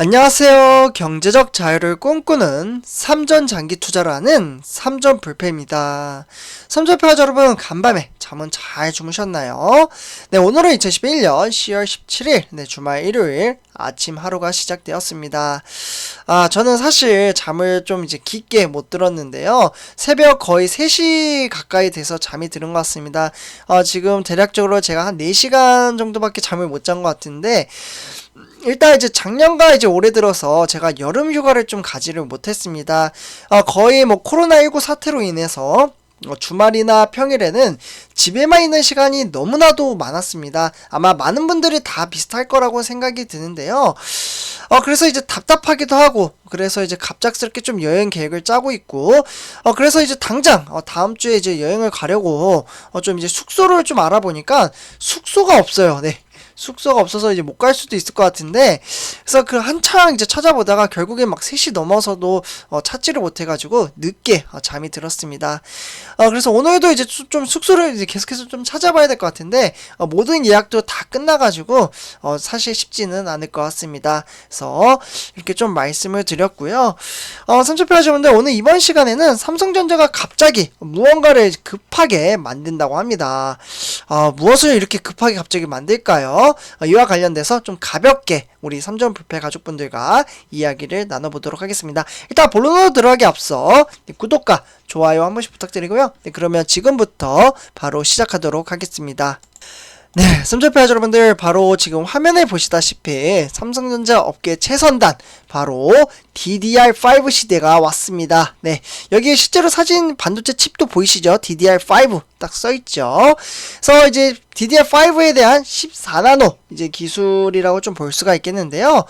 안녕하세요. 경제적 자유를 꿈꾸는 삼전 장기 투자를 하는 삼전 불패입니다. 삼전패 여러분 간밤에 잠은 잘 주무셨나요? 네, 오늘은 2011년 10월 17일, 네, 주말 일요일 아침 하루가 시작되었습니다. 아, 저는 사실 잠을 좀 이제 깊게 못 들었는데요. 새벽 거의 3시 가까이 돼서 잠이 드는 것 같습니다. 어, 지금 대략적으로 제가 한 4시간 정도밖에 잠을 못 잔 것 같은데, 일단 이제 작년과 이제 올해 들어서 제가 여름 휴가를 좀 가지를 못했습니다. 어, 거의 뭐 코로나19 사태로 인해서 어, 주말이나 평일에는 집에만 있는 시간이 너무나도 많았습니다. 아마 많은 분들이 다 비슷할 거라고 생각이 드는데요. 어, 그래서 이제 답답하기도 하고, 그래서 이제 갑작스럽게 좀 여행 계획을 짜고 있고, 어, 그래서 이제 당장, 어, 다음 주에 이제 여행을 가려고, 어, 좀 이제 숙소를 좀 알아보니까 숙소가 없어요. 네. 숙소가 없어서 이제 못 갈 수도 있을 것 같은데 그래서 그 한창 이제 찾아보다가 결국에 막 3시 넘어서도 어, 찾지를 못해가지고 늦게 어, 잠이 들었습니다. 어, 그래서 오늘도 이제 수- 좀 숙소를 이제 계속해서 좀 찾아봐야 될 것 같은데 어, 모든 예약도 다 끝나가지고 어, 사실 쉽지는 않을 것 같습니다. 그래서 이렇게 좀 말씀을 드렸고요. 어, 삼촌표 하시는데 오늘 이번 시간에는 삼성전자가 갑자기 무언가를 급하게 만든다고 합니다. 어, 무엇을 이렇게 급하게 갑자기 만들까요? 어, 이와 관련돼서 좀 가볍게 우리 삼전 불패 가족분들과 이야기를 나눠보도록 하겠습니다. 일단 본론으로 들어가기 앞서 네, 구독과 좋아요 한 번씩 부탁드리고요. 네, 그러면 지금부터 바로 시작하도록 하겠습니다. 네, 삼전패 여러분들 바로 지금 화면에 보시다시피 삼성전자 업계 최선단 바로 DDR5 시대가 왔습니다. 네, 여기 실제로 사진 반도체 칩도 보이시죠? DDR5 딱 써있죠. 그래서 이제 DDR5에 대한 14나노 이제 기술이라고 좀 볼 수가 있겠는데요.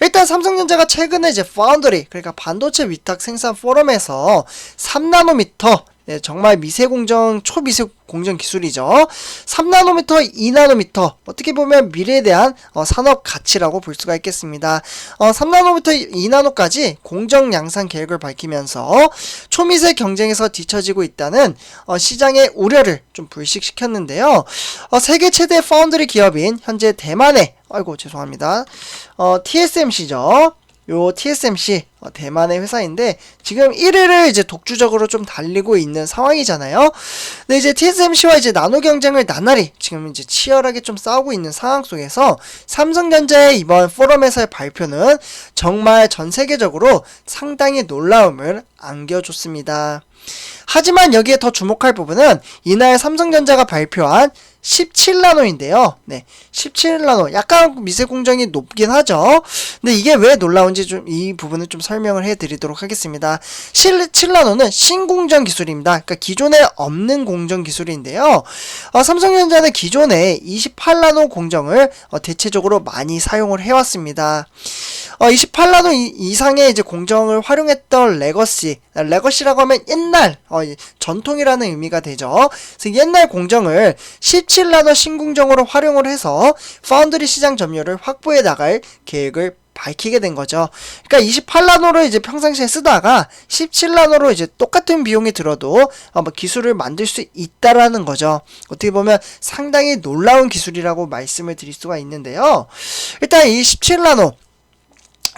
일단 삼성전자가 최근에 이제 파운드리 그러니까 반도체 위탁 생산 포럼에서 3나노미터 네, 정말 미세 공정, 초미세 공정 기술이죠. 3나노미터, 2나노미터, 어떻게 보면 미래에 대한 어, 산업 가치라고 볼 수가 있겠습니다. 어, 3나노미터, 2나노까지 공정 양산 계획을 밝히면서 초미세 경쟁에서 뒤처지고 있다는 어, 시장의 우려를 좀 불식시켰는데요. 어, 세계 최대 파운드리 기업인 현재 대만의 아이고 죄송합니다. 어, TSMC죠. 요 TSMC 어, 대만의 회사인데 지금 1위를 이제 독주적으로 좀 달리고 있는 상황이잖아요. 근데 이제 TSMC와 이제 나노 경쟁을 나날이 지금 이제 치열하게 좀 싸우고 있는 상황 속에서 삼성전자의 이번 포럼에서의 발표는 정말 전 세계적으로 상당히 놀라움을 안겨줬습니다. 하지만 여기에 더 주목할 부분은 이날 삼성전자가 발표한 17나노인데요. 네, 17나노. 약간 미세 공정이 높긴 하죠. 근데 이게 왜 놀라운지 좀 이 부분을 좀 설명을 해 드리도록 하겠습니다. 17나노는 신공정 기술입니다. 그러니까 기존에 없는 공정 기술인데요. 어, 삼성전자는 기존에 28나노 공정을 어, 대체적으로 많이 사용을 해왔습니다. 어, 28나노 이- 이상의 이제 공정을 활용했던 레거시, 레거시라고 하면 옛날, 어, 이- 전통이라는 의미가 되죠. 그래서 옛날 공정을 17나노 신공정으로 활용을 해서 파운드리 시장 점유율을 확보해 나갈 계획을 밝히게 된 거죠. 그러니까 28나노를 이제 평상시에 쓰다가 17나노로 이제 똑같은 비용이 들어도 어, 뭐 기술을 만들 수 있다라는 거죠. 어떻게 보면 상당히 놀라운 기술이라고 말씀을 드릴 수가 있는데요. 일단 이 17나노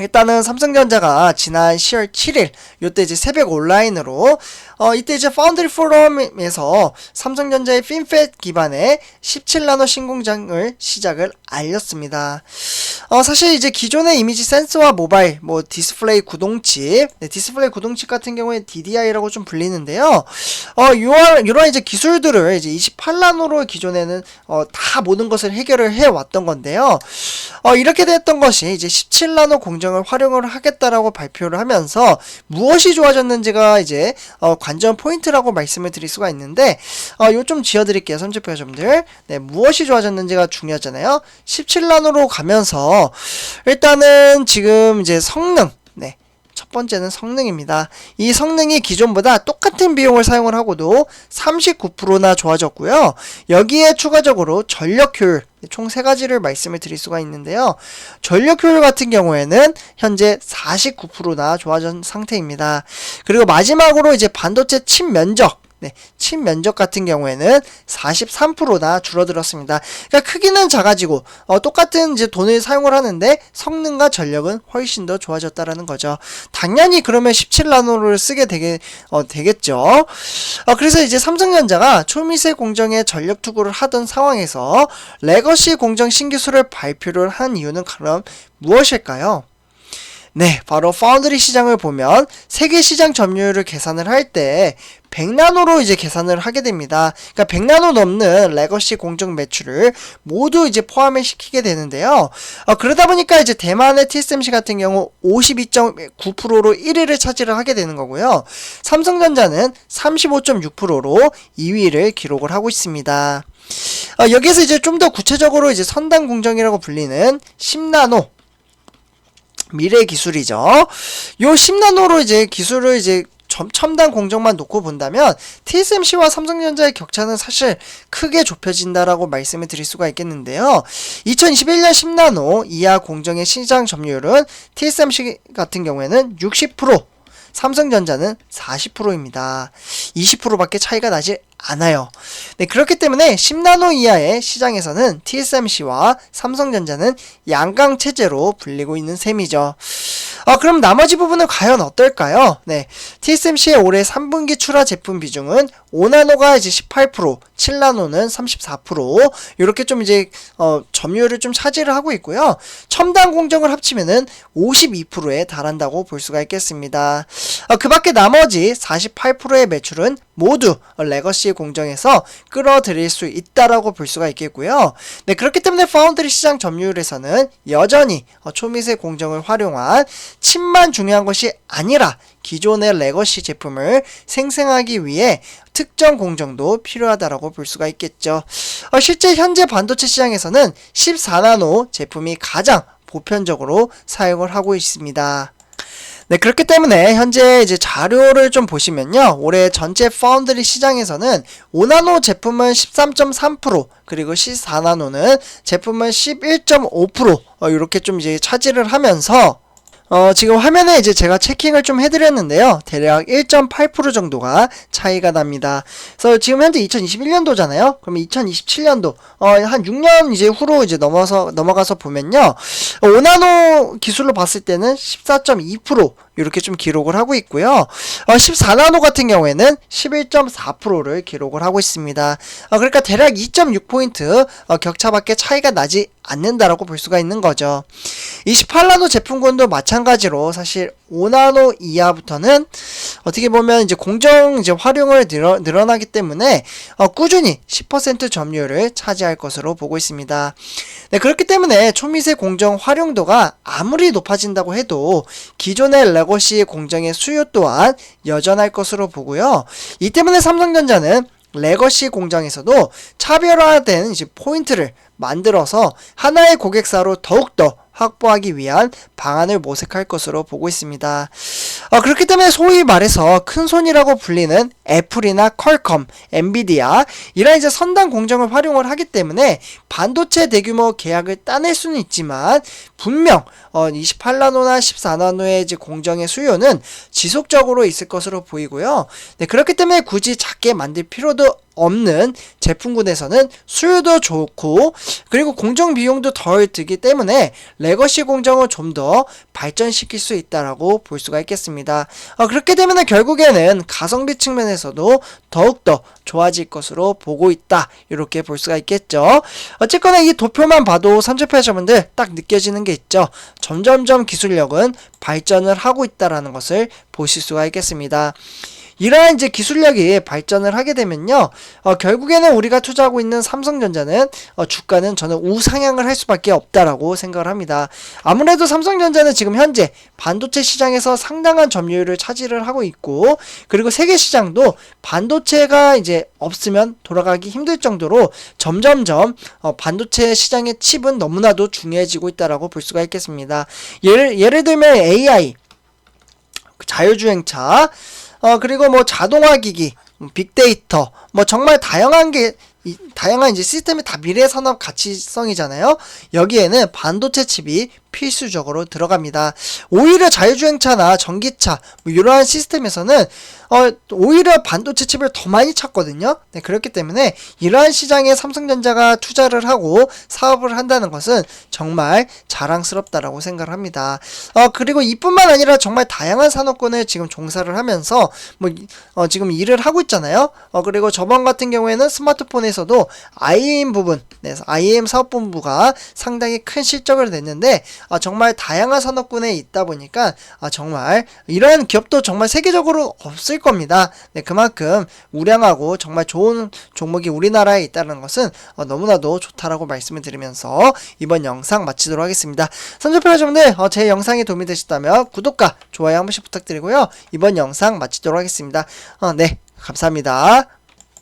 일단은 삼성전자가 지난 10월 7일 요때 이제 새벽 온라인으로 어 이때 이제 파운드리 포럼에서 삼성전자의 핀팻 기반의 17나노 신공장을 시작을 알렸습니다. 어 사실 이제 기존의 이미지 센서와 모바일 뭐 디스플레이 구동칩 네, 디스플레이 구동칩 같은 경우에 DDI라고 좀 불리는데요. 어 요런 요런 이제 기술들을 이제 28나노로 기존에는 어 다 모든 것을 해결을 해 왔던 건데요. 어 이렇게 됐던 것이 이제 17나노 공정을 활용을 하겠다라고 발표를 하면서 무엇이 좋아졌는지가 이제 어, 관전 포인트라고 말씀을 드릴 수가 있는데 어, 요좀 지어드릴게요 선제표 여러분들 네 무엇이 좋아졌는지가 중요하잖아요 17나노로 가면서 일단은 지금 이제 성능 네 첫 번째는 성능입니다. 이 성능이 기존보다 똑같은 비용을 사용을 하고도 39%나 좋아졌고요. 여기에 추가적으로 전력 효율 총 세 가지를 말씀을 드릴 수가 있는데요. 전력 효율 같은 경우에는 현재 49%나 좋아진 상태입니다. 그리고 마지막으로 이제 반도체 칩 면적 네, 칩 면적 같은 경우에는 43%나 줄어들었습니다. 그러니까 크기는 작아지고 어, 똑같은 이제 돈을 사용을 하는데 성능과 전력은 훨씬 더 좋아졌다라는 거죠. 당연히 그러면 17나노를 쓰게 되게 어, 되겠죠. 어, 그래서 이제 삼성전자가 초미세 공정에 전력 투구를 하던 상황에서 레거시 공정 신기술을 발표를 한 이유는 그럼 무엇일까요? 네, 바로 파운드리 시장을 보면 세계 시장 점유율을 계산을 할 때 100나노로 이제 계산을 하게 됩니다. 그러니까 100나노 넘는 레거시 공정 매출을 모두 이제 포함을 시키게 되는데요. 어, 그러다 보니까 이제 대만의 TSMC 같은 경우 52.9%로 1위를 차지를 하게 되는 거고요. 삼성전자는 35.6%로 2위를 기록을 하고 있습니다. 어, 여기서 이제 좀 더 구체적으로 이제 선단 공정이라고 불리는 10나노 미래 기술이죠. 요 10나노로 이제 기술을 이제 첨- 첨단 공정만 놓고 본다면 TSMC와 삼성전자의 격차는 사실 크게 좁혀진다라고 말씀을 드릴 수가 있겠는데요. 2021년 10나노 이하 공정의 시장 점유율은 TSMC 같은 경우에는 60%, 삼성전자는 40%입니다. 20%밖에 차이가 나지 않아요. 네, 그렇기 때문에 10나노 이하의 시장에서는 TSMC와 삼성전자는 양강 체제로 불리고 있는 셈이죠. 아, 그럼 나머지 부분은 과연 어떨까요? 네. TSMC의 올해 3분기 출하 제품 비중은 5나노가 이제 18%, 7나노는 34%, 이렇게 좀 이제, 어, 점유율을 좀 차지를 하고 있고요. 첨단 공정을 합치면은 52%에 달한다고 볼 수가 있겠습니다. 아, 그 밖에 나머지 48%의 매출은 모두 레거시 공정에서 끌어들일 수 있다라고 볼 수가 있겠고요. 네, 그렇기 때문에 파운드리 시장 점유율에서는 여전히 어, 초미세 공정을 활용한 칩만 중요한 것이 아니라 기존의 레거시 제품을 생생하기 위해 특정 공정도 필요하다라고 볼 수가 있겠죠. 어, 실제 현재 반도체 시장에서는 14나노 제품이 가장 보편적으로 사용을 하고 있습니다. 네, 그렇기 때문에 현재 이제 자료를 좀 보시면요. 올해 전체 파운드리 시장에서는 5나노 제품은 13.3%, 그리고 14나노는 제품은 11.5%, 어, 이렇게 좀 이제 차지를 하면서 어, 지금 화면에 이제 제가 체킹을 좀 해드렸는데요. 대략 1.8% 정도가 차이가 납니다. 그래서 지금 현재 2021년도잖아요. 그럼 2027년도, 어, 한 6년 이제 후로 이제 넘어서, 넘어가서 보면요. 어, 5나노 기술로 봤을 때는 14.2% 이렇게 좀 기록을 하고 있고요. 어, 14나노 같은 경우에는 11.4%를 기록을 하고 있습니다. 어, 그러니까 대략 2.6포인트 어, 격차밖에 차이가 나지 않는다라고 볼 수가 있는 거죠. 28나노 제품군도 마찬가지로 사실 5나노 이하부터는 어떻게 보면 이제 공정 이제 활용을 늘어, 늘어나기 때문에 어, 꾸준히 10% 점유율을 차지할 것으로 보고 있습니다. 네, 그렇기 때문에 초미세 공정 활용도가 아무리 높아진다고 해도 기존의 레거시 공정의 수요 또한 여전할 것으로 보고요. 이 때문에 삼성전자는 레거시 공장에서도 차별화된 이제 포인트를 만들어서 하나의 고객사로 더욱더 확보하기 위한 방안을 모색할 것으로 보고 있습니다. 어, 그렇기 때문에 소위 말해서 큰 손이라고 불리는 애플이나 퀄컴, 엔비디아 이런 이제 선단 공정을 활용을 하기 때문에 반도체 대규모 계약을 따낼 수는 있지만 분명 어, 28나노나 14나노의 이제 공정의 수요는 지속적으로 있을 것으로 보이고요. 네, 그렇기 때문에 굳이 작게 만들 필요도 없는 제품군에서는 수요도 좋고 그리고 공정 비용도 덜 들기 때문에 레거시 공정을 좀 더 발전시킬 수 있다라고 볼 수가 있겠습니다. 어, 그렇게 되면 결국에는 가성비 측면에서도 더욱더 좋아질 것으로 보고 있다. 이렇게 볼 수가 있겠죠. 어쨌거나 이 도표만 봐도 선접해자분들 딱 느껴지는 게 있죠. 점점점 기술력은 발전을 하고 있다라는 것을 보실 수가 있겠습니다. 이러한 이제 기술력이 발전을 하게 되면요, 어, 결국에는 우리가 투자하고 있는 삼성전자는 어, 주가는 저는 우상향을 할 수밖에 없다라고 생각을 합니다. 아무래도 삼성전자는 지금 현재 반도체 시장에서 상당한 점유율을 차지를 하고 있고, 그리고 세계 시장도 반도체가 이제 없으면 돌아가기 힘들 정도로 점점점 어, 반도체 시장의 칩은 너무나도 중요해지고 있다라고 볼 수가 있겠습니다. 예를 예를 들면 AI 자율주행차 어 그리고 뭐 자동화 기기, 뭐 빅데이터, 뭐 정말 다양한 게 이, 다양한 이제 시스템이 다 미래 산업 가치성이잖아요. 여기에는 반도체 칩이 필수적으로 들어갑니다. 오히려 자율주행차나 전기차 뭐 이러한 시스템에서는 어, 오히려 반도체 칩을 더 많이 찾거든요. 네, 그렇기 때문에 이러한 시장에 삼성전자가 투자를 하고 사업을 한다는 것은 정말 자랑스럽다라고 생각을 합니다. 어, 그리고 이뿐만 아니라 정말 다양한 산업군에 지금 종사를 하면서 뭐 이- 어, 지금 일을 하고 있잖아요. 어, 그리고 저번 같은 경우에는 스마트폰에서도 IM 부분, 네, IM 사업본부가 상당히 큰 실적을 냈는데 아, 정말 다양한 산업군에 있다 보니까 아, 정말 이러한 기업도 정말 세계적으로 없을 겁니다. 네, 그만큼 우량하고 정말 좋은 종목이 우리나라에 있다는 것은 어, 너무나도 좋다라고 말씀을 드리면서 이번 영상 마치도록 하겠습니다. 선조표 여러분들 어, 제 영상이 도움이 되셨다면 구독과 좋아요 한 번씩 부탁드리고요. 이번 영상 마치도록 하겠습니다. 어, 네, 감사합니다.